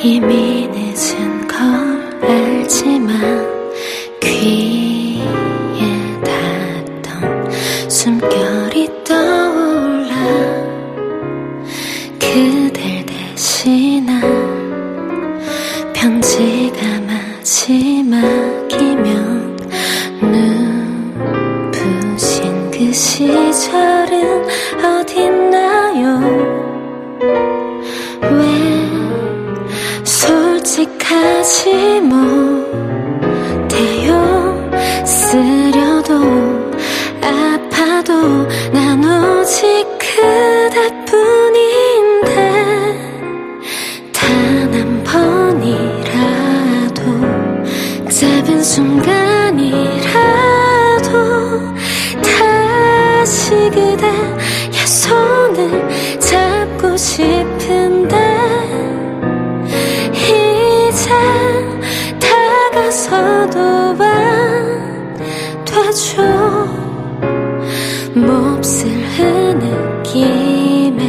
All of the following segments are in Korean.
이미 늦은 걸 알지만 귀에 닿던 숨결이 떠올라 그댈 대신한 솔직하지 못해요 쓰려도 아파도 난 오직 그대뿐인데 단 한 번이라도 짧은 순간이라도 다시 그대의 손을 다가서도 안 되죠 몹쓸 흐느낌에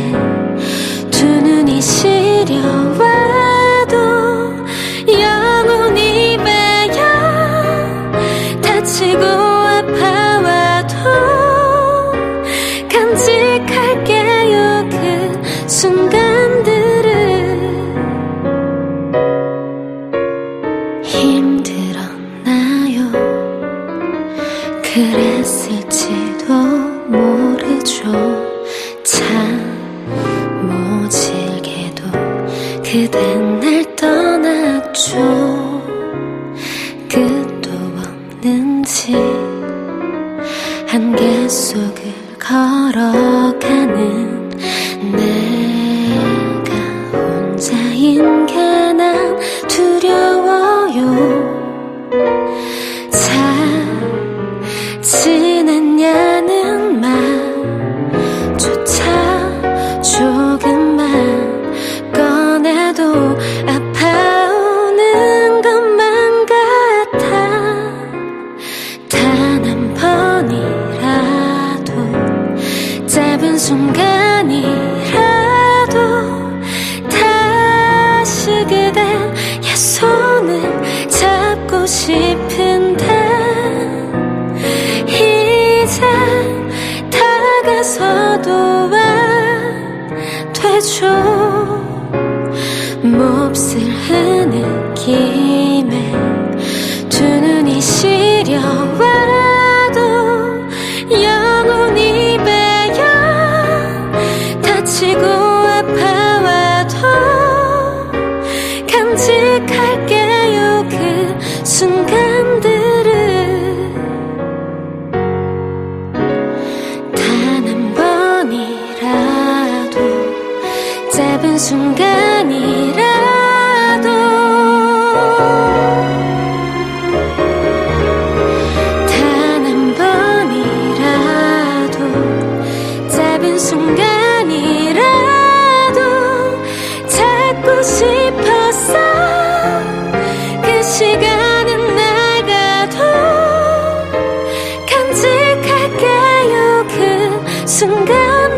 두 눈이 시려와도 영혼이 베어 다치고 그랬을지도 모르죠. 참 모질게도 그댄 날 떠났죠. 끝도 없는 집 안개 속을 걸어가는 내가 혼자인 게 난 두려워요 짧은 순간이라도 다시 그대의 손을 잡고 싶은데 이제 다가서도 안 되죠. 몹쓸 흐느낌 그순 순간